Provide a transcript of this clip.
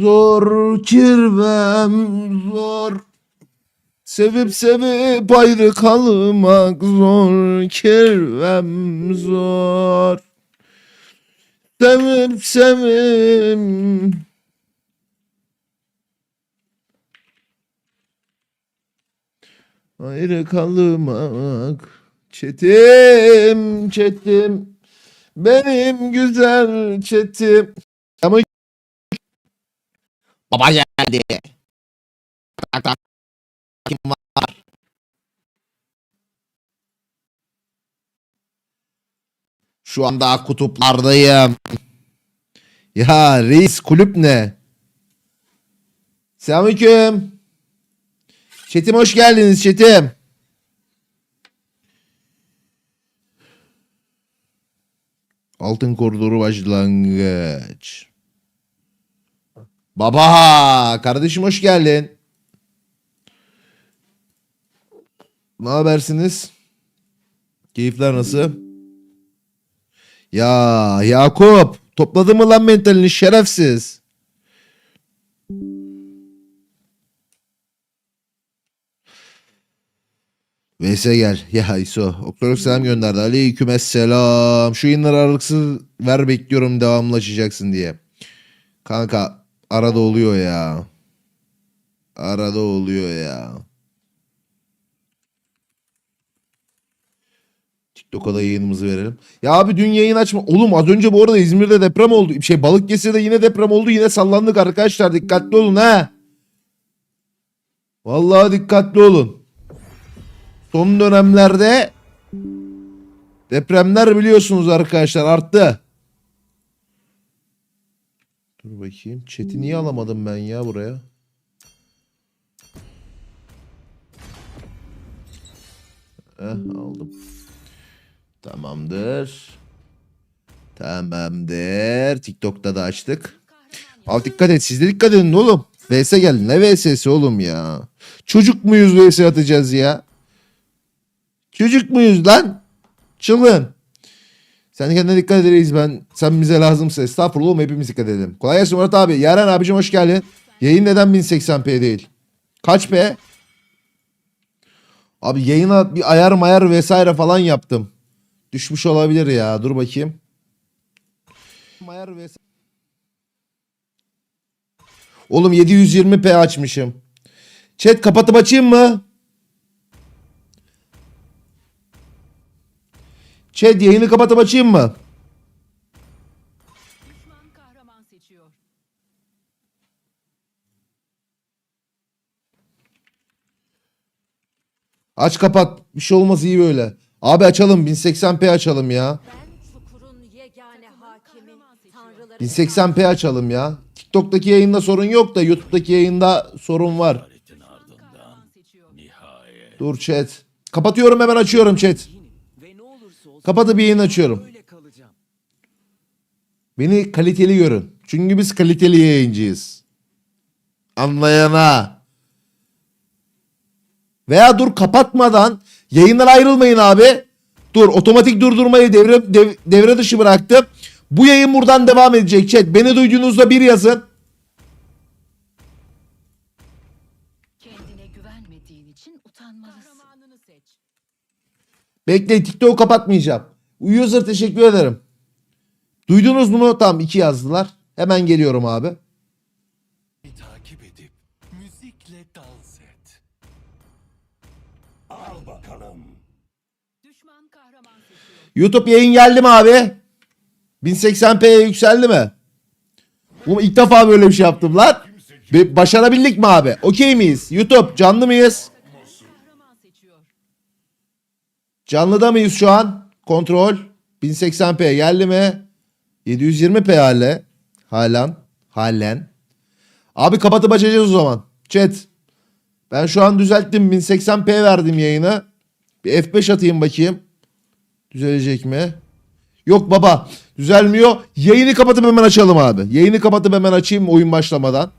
Zor kirvem zor. Sevip sevip ayrı kalmak zor kirvem zor. Sevip sevip ayrı kalmak çetim çetim benim güzel çetim. Ama Baba geldi. Tak tak. Kim var? Şu anda kutuplardayım. Ya reis kulüp ne? Selamünaleyküm. Çetim hoş geldiniz Çetim. Altın koridoru başlangıç. Baba kardeşim hoş geldin. Ne habersiniz? Keyifler nasıl? Ya Yakup topladın mı lan mentalini şerefsiz? Veysel gel. Ya İso. Oktorluk selam gönderdi. Aleyküm selam. Şu yayınları aralıksız ver bekliyorum devamlı açacaksın diye. Kanka arada oluyor ya. Arada oluyor ya. TikTok'a da yayınımızı verelim. Ya abi dün yayın açma. Oğlum az önce bu arada İzmir'de deprem oldu. Şey Balıkesir'de yine deprem oldu. Yine sallandık arkadaşlar. Dikkatli olun ha. Vallahi dikkatli olun. Son dönemlerde depremler biliyorsunuz arkadaşlar arttı. Dur bakayım. Chat'i niye alamadım ben ya buraya? Heh, aldım. Tamamdır. Tamamdır. TikTok'ta da açtık. Al dikkat et. Siz de dikkat edin oğlum. VS geldi. Ne VS'si oğlum ya? Çocuk muyuz VS atacağız ya? Çocuk muyuz lan? Çılgın. Sen kendine dikkat ederiz ben. Sen bize lazımsa estağfurullah oğlum hepimiz dikkat edelim. Kolay gelsin Murat abi. Yaren abicim hoş geldin. Yayın neden 1080p değil? Kaç p? Abi yayına bir ayar mayar vesaire falan yaptım. Düşmüş olabilir ya. Dur bakayım. Mayar vesaire. Oğlum 720p açmışım. Chat kapatıp açayım mı? Chat yayını kapatıp açayım mı? Düşman kahraman seçiyor. Aç kapat. Bir şey olmaz iyi böyle. Abi açalım 1080p açalım ya. Ben çukurun yegane hakimi, tanrıların 1080p açalım ya. TikTok'taki yayında sorun yok da YouTube'daki yayında sorun var. Düşman kahraman seçiyor. Dur chat. Kapatıyorum hemen açıyorum chat. Kapatıp yayın açıyorum. böyle kalacağım. Beni kaliteli görün. Çünkü biz kaliteli yayıncıyız. Anlayana. Veya dur kapatmadan yayından ayrılmayın abi. Dur otomatik durdurmayı devre, dev- devre dışı bıraktım. Bu yayın buradan devam edecek chat. Beni duyduğunuzda bir yazın. Kendine güvenmediğin için utanmalısın. Kahramanını seç. Bekleyin TikTok'u kapatmayacağım. User teşekkür ederim. Duydunuz bunu? Tamam iki yazdılar. Hemen geliyorum abi. takip edip müzikle dans et. Düşman kahraman seçiyor. YouTube yayın geldi mi abi? 1080p'ye yükseldi mi? Oğlum ilk defa böyle bir şey yaptım lan. Be- Başarabildik mi abi? Okey miyiz? YouTube canlı mıyız? Kahraman seçiyor. Canlıda mıyız şu an? Kontrol. 1080p geldi mi? 720p hale. Halen. Halen. Abi kapatıp açacağız o zaman. Chat. Ben şu an düzelttim. 1080p verdim yayına. Bir F5 atayım bakayım. Düzelecek mi? Yok baba. Düzelmiyor. Yayını kapatıp hemen açalım abi. Yayını kapatıp hemen açayım oyun başlamadan.